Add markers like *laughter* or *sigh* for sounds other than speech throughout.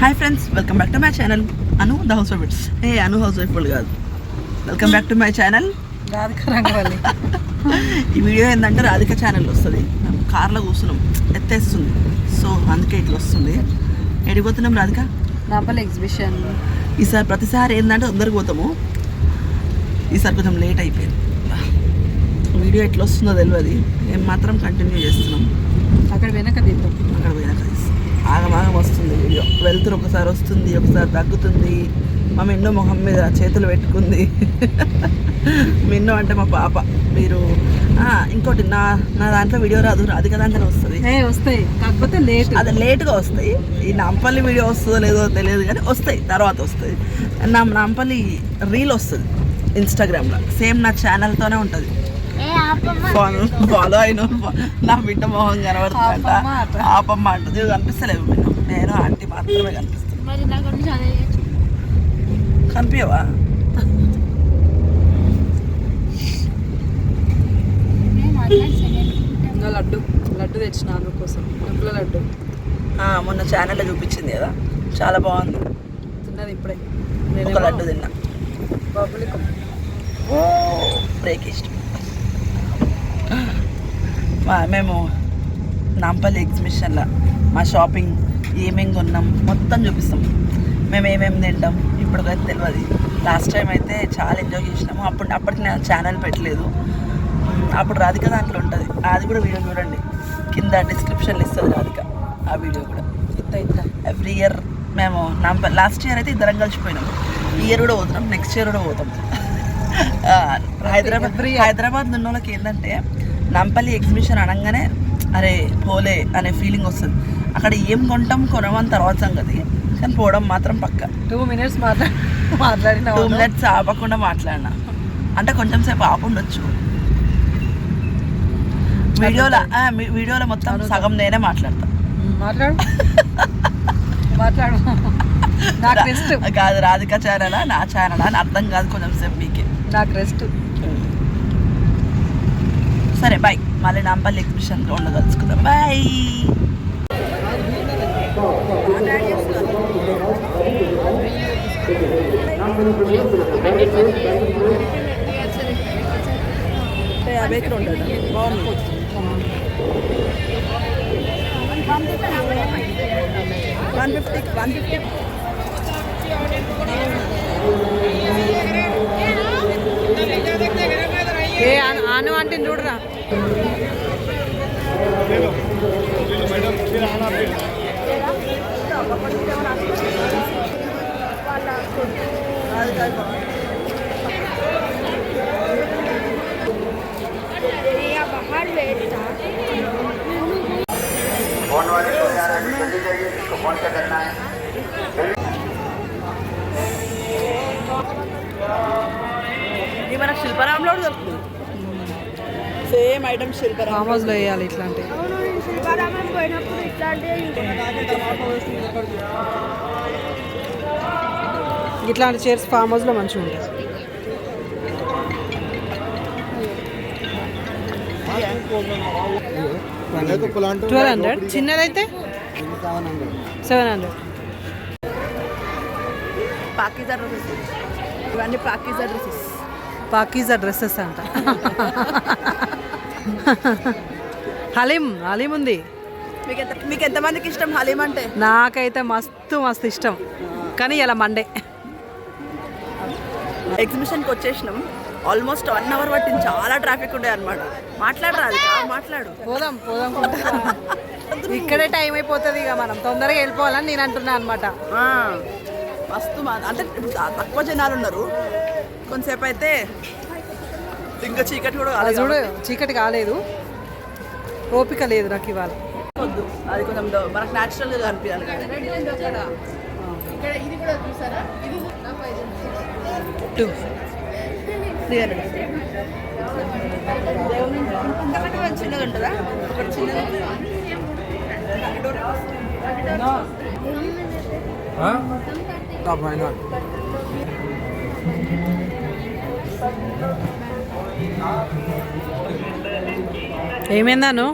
Hi friends welcome back to my channel Anu the housewife A Anu housewife వాళ్ళు కాదు welcome back to my channel Radhika Rangavalli. *laughs* ఈ video ఏంటంటే Radhika channel వస్తుంది. కార్లో కూర్చున్నాం. ఎత్తేస్తుంది. So అందుకే ఇట్లా వస్తుంది. ఎడిపోతున్నాం రాధిక? నాపల్ ఎగ్జిబిషన్ ఈసారి ప్రతిసారి ఏంటంటే తొందరగా పోతాము. ఈసారి కొంచెం లేట్ అయిపోయింది. వీడియో ఎట్లా వస్తుందో తెలియదు ఏం మాత్రం కంటిన్యూ చేస్తున్నాం. అక్కడ వెనక దిద్దాం అక్కడ తీస్తాం. ఆగమాగం వస్తుంది. వీడియో వెళ్తురు ఒకసారి వస్తుంది ఒకసారి తగ్గుతుంది. మా మిన్నో మొహం మీద చేతులు పెట్టుకుంది. *laughs* మిన్నో అంటే మా పాప. మీరు ఇంకోటి నా నా దాంట్లో వీడియో రాదు. రాధిక దాంట్లో వస్తుంది. వస్తాయి. కాకపోతే లేట్. అది లేట్గా వస్తాయి. ఈ నాంపల్లి వీడియో వస్తుందో లేదో తెలియదు కానీ వస్తాయి. తర్వాత వస్తాయి. నా నాంపల్లి రీల్ వస్తుంది. ఇన్స్టాగ్రామ్లో సేమ్ నా ఛానల్తోనే ఉంటుంది. ఫాలో అయిన నా బిడ్డ మొహం కనబడుతుందంట. ఆపమ్మ అట. అంటుంది మీరు నేను ఆంటీ మాత్రమే కనిపిస్తుంది కనిపించవా ఇంకా లడ్డు లడ్డు తెచ్చిన ఆంధ్ర కోసం. నువ్వుల లడ్డు. ఆ, మొన్న ఛానల్లో చూపించింది కదా. చాలా బాగుంది. తిన్నది ఇప్పుడే. ఒక లడ్డు తిన్నా. బబులికం ఓ బ్రేక్ ఇష్టం. మేము నాంపల్లి ఎగ్జిబిషన్లో మా షాపింగ్ ఏమేమి కొన్నాం మొత్తం చూపిస్తాం. మేము ఏమేమి తింటాం ఇప్పటికైతే తెలియదు లాస్ట్ టైం అయితే చాలా ఎంజాయ్ చేసినాము. అప్పుడు అప్పటికి నేను ఛానల్ పెట్టలేదు. అప్పుడు రాధిక దాంట్లో ఉంటుంది. అది కూడా వీడియో చూడండి. కింద డిస్క్రిప్షన్లో ఇస్తుంది రాధిక ఆ వీడియో కూడా. ఎవ్రీ ఇయర్ మేము నాంపల్లి లాస్ట్ ఇయర్ అయితే ఇద్దరం కలిసిపోయినాం ఈ ఇయర్ కూడా పోతున్నాం నెక్స్ట్ ఇయర్ కూడా పోతాం. *laughs* హైదరాబాద్. హైదరాబాద్ ఉన్న వాళ్ళకి ఏంటంటే నాంపల్లి ఎగ్జిబిషన్ అనగానే అరే పోలే అనే ఫీలింగ్ వస్తుంది. అక్కడ ఏం కొంటాం కొనమని తర్వాత సంగతి. కానీ పోవడం మాత్రం పక్క. టూ మినిట్స్ మాట్లాడి మాట్లాడిన టూ మినిట్స్ ఆపకుండా మాట్లాడినా. అంటే కొంచెం సేపు ఆపుండొచ్చు. వీడియోలో వీడియోలో మొత్తం సగం నేనే మాట్లాడతా. మాట్లాడు. మాట్లాడు. నాకు రెస్ట్ కాదు రాధిక ఛానలా నా ఛానలా అని అర్థం కాదు కొంచెం సేపు మీకే. నాకు రెస్ట్ సరే బాయ్ మళ్ళీ నాంపల్లి ఎగ్జిబిషన్ గ్రౌండ్లో కలుసుకుందాం బాయ్ యాభై ఉంటుంది? బాగుంది. One fifty one fifty. ఏ ఆను అంటే చూడరా? వాళ్ళ శిల్పరాంలో కూడా దొరుకుతుంది. సేమ్ ఐటమ్ శిల్పరాం ఫామ్ వేయాలి ఇట్లాంటి. శిల్పారామం పోయినప్పుడు ఇట్లాంటి చైర్స్ ఫామ్ హౌస్లో మంచిగా ఉంటాయి. Twelve hundred చిన్నదైతే? Seven hundred Pakeezah dresses. ఇవన్నీ పాకీజా డ్రెస్సెస్. పాకీజా డ్రెస్సెస్ అంట. హలీం హలీం ఉంది. మీకు ఎంత మీకు ఎంతమందికి ఇష్టం హలీం అంటే? నాకైతే మస్తు మస్తు ఇష్టం. కానీ ఇలా మండే. ఎగ్జిబిషన్కి వచ్చేసినాం. ఆల్మోస్ట్ వన్ అవర్ పట్టింది. చాలా ట్రాఫిక్ ఉండే అనమాట మాట్లాడరా మాట్లాడు. పోదాం పోదాం ఇక్కడే టైం అయిపోతుంది ఇక మనం. తొందరగా వెళ్ళిపోవాలని నేను అంటున్నా అనమాట మస్తు అంటే ఇప్పుడు తక్కువ జనాలు ఉన్నారు. కొంతసేపు అయితే ఇంకా చీకటి కూడా కాలేదు చూడు చీకటి కాలేదు. ఓపిక లేదు నాకు ఇవాళ. వద్దు. అది కొంచెం మనకు న్యాచురల్గా కనిపించాలి కదా. టూ. త్రీ హండ్రెడ్ ఇంతకంటే కొంచెం చిన్నగా ఉంటుందా ఒకటి చిన్నగా ఏమైందాను?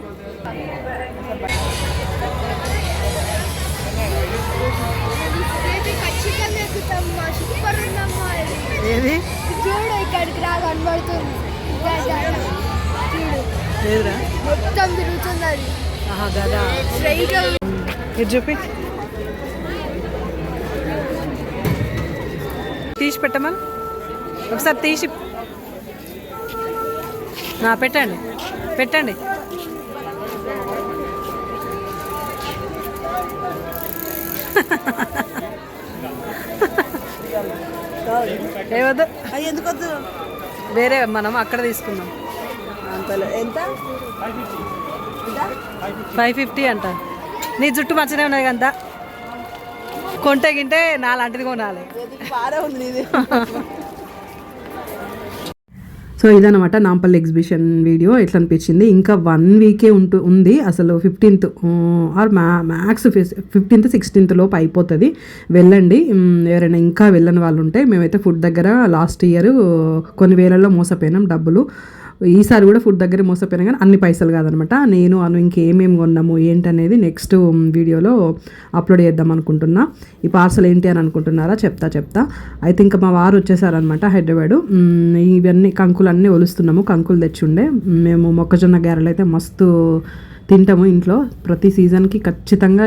ఏది? చూడు ఇక్కడికి కనబడుతుంది. మొత్తం తిరుగుతుంది అది. తీసి పెట్టమని? ఒకసారి తీసి పెట్టండి. పెట్టండి. ఏవద్దు అవి ఎందుకు వద్దు? వేరే మనం అక్కడ తీసుకుందాం. అంతలో ఎంత? ఫైవ్ ఫిఫ్టీ అంట. నీ జుట్టు మంచిగా ఉన్నది కదా. కొంటే గింటే నాలాంటిది కొనాలి. బాగా ఉంది *laughs* సో ఇదనమాట నాంపల్లి ఎగ్జిబిషన్ వీడియో ఎట్లా అనిపించింది ఇంకా వన్ వీకే ఉంటూ ఉంది. అసలు fifteenth or ma max fifteenth sixteenth లోపు అయిపోతుంది. వెళ్ళండి. ఎవరైనా ఇంకా వెళ్ళని వాళ్ళు ఉంటే మేమైతే ఫుడ్ దగ్గర లాస్ట్ ఇయర్ కొన్ని వేలల్లో మోసపోయినాం డబ్బులు. ఈసారి కూడా ఫుడ్ దగ్గర మోసపోయినా కానీ అన్ని పైసలు కాదనమాట. నేను అను ఇంకేమేమి కొన్నాము ఏంటనేది నెక్స్ట్ వీడియోలో అప్లోడ్ చేద్దాం అనుకుంటున్నా. ఈ పార్సల్ ఏంటి అని అనుకుంటున్నారా? చెప్తా చెప్తా. అయితే ఇంకా మా వారు వచ్చేసారనమాట హైదరాబాదు. ఇవన్నీ కంకులు అన్నీ ఒలుస్తున్నాము. కంకులు తెచ్చుండే. మేము మొక్కజొన్న గారెలు అయితే మస్తు తింటాము ఇంట్లో. ప్రతి సీజన్కి ఖచ్చితంగా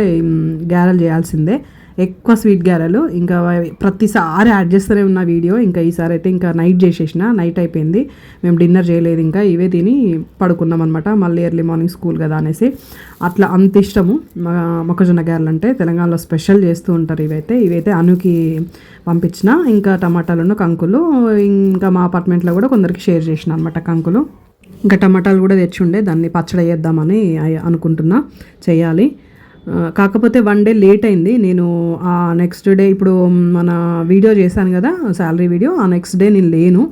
గారెలు చేయాల్సిందే. ఎక్కువ స్వీట్ గారెలు. ఇంకా ప్రతిసారి యాడ్ చేస్తూనే ఉన్న వీడియో. ఇంకా ఈసారి అయితే ఇంకా నైట్ చేసేసిన. నైట్ అయిపోయింది. మేము డిన్నర్ చేయలేదు. ఇంకా ఇవే తిని పడుకున్నాం అనమాట మళ్ళీ ఎర్లీ మార్నింగ్ స్కూల్ కదా అనేసి. అట్లా అంత ఇష్టము. మొక్కజొన్న గారెలు అంటే తెలంగాణలో స్పెషల్ చేస్తూ ఉంటారు ఇవైతే. ఇవైతే అనుకి పంపించిన. ఇంకా టమాటాలను కంకులు. ఇంకా మా అపార్ట్మెంట్లో కూడా కొందరికి షేర్ చేసిన అనమాట కంకులు. ఇంకా టమాటాలు కూడా తెచ్చుండే. దాన్ని పచ్చడి చేద్దామని అనుకుంటున్నా. చేయాలి. కాకపోతే వన్ డే లేట్ అయింది. నేను ఆ నెక్స్ట్ డే ఇప్పుడు మన వీడియో చేశాను కదా శాలరీ వీడియో ఆ నెక్స్ట్ డే నేను లేను.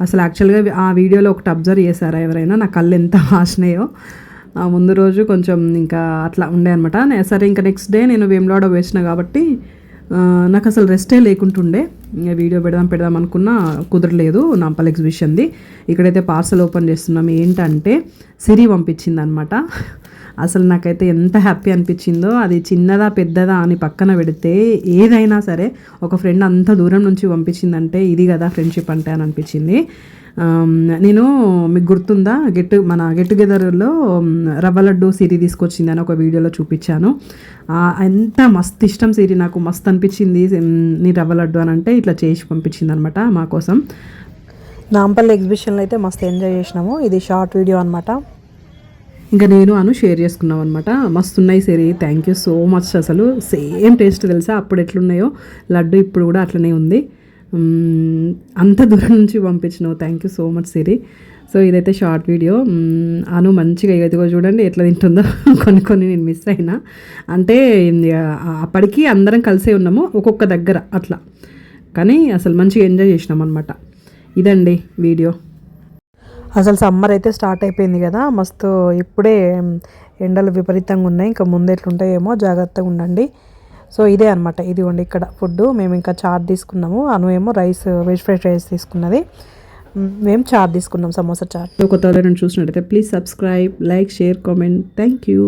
అసలు యాక్చువల్గా ఆ వీడియోలో ఒకటి అబ్జర్వ్ చేశారా ఎవరైనా? నా కళ్ళు ఎంత *laughs* వాసినాయో ఆ ముందు రోజు కొంచెం ఇంకా అట్లా ఉండే అనమాట సరే ఇంకా నెక్స్ట్ డే నేను వేములాడ వేసిన కాబట్టి నాకు అసలు రెస్టే లేకుంటుండే ఇంకా వీడియో పెడదాం పెడదాం అనుకున్నా కుదరలేదు నాంపల్ ఎగ్జిబిషన్ది. ఇక్కడైతే పార్సల్ ఓపెన్ చేస్తున్నాం ఏంటంటే సిరి పంపించింది అనమాట అసలు నాకైతే ఎంత హ్యాపీ అనిపించిందో అది చిన్నదా పెద్దదా అని పక్కన పెడితే ఏదైనా సరే ఒక ఫ్రెండ్ అంత దూరం నుంచి పంపించిందంటే ఇది కదా ఫ్రెండ్షిప్ అంటే అని అనిపించింది. నేను మీకు గుర్తుందా గెట్ మన గెట్ టుగెదర్లో రవ్వ లడ్డు సిరి తీసుకొచ్చింది అని ఒక వీడియోలో చూపించాను. ఎంత మస్తు ఇష్టం సిరి నాకు మస్తు అనిపించింది. నీ రవ్వ లడ్డు అని అంటే ఇట్లా చేసి పంపించింది అనమాట మా కోసం. నాంపల్లి ఎగ్జిబిషన్లో అయితే మస్తు ఎంజాయ్ చేసినాము. ఇది షార్ట్ వీడియో అనమాట ఇంకా నేను అను షేర్ చేసుకున్నాం అనమాట మస్తు ఉన్నాయి సరే థ్యాంక్ యూ సో మచ్ అసలు. సేమ్ టేస్ట్ తెలుసా? అప్పుడు ఎట్లున్నాయో? లడ్డు ఇప్పుడు కూడా అట్లనే ఉంది. అంత దూరం నుంచి పంపించినావు. Thank you so much Siri. So ఇదైతే షార్ట్ వీడియో. అను మంచిగా ఇదిగో చూడండి ఎట్లా తింటుందో. *laughs* కొన్ని కొన్ని నేను మిస్ అయినా. అంటే అప్పటికి అందరం కలిసే ఉన్నాము ఒక్కొక్క దగ్గర అట్లా. కానీ అసలు మంచిగా ఎంజాయ్ చేసినాం అనమాట ఇదండి వీడియో. అసలు సమ్మర్ అయితే స్టార్ట్ అయిపోయింది కదా మస్తు ఇప్పుడే ఎండలు విపరీతంగా ఉన్నాయి ఇంకా ముందు ఎట్లుంటాయేమో జాగ్రత్తగా ఉండండి. సో ఇదే అనమాట ఇదిగోండి ఇక్కడ ఫుడ్ మేము ఇంకా చాట్ తీసుకున్నాము అను ఏమో రైస్ వెజ్ ఫ్రైడ్ రైస్ తీసుకున్నది. మేము చాట్ తీసుకున్నాం సమోసా చాట్. కొత్త చూసినట్టయితే please subscribe like share comment thank you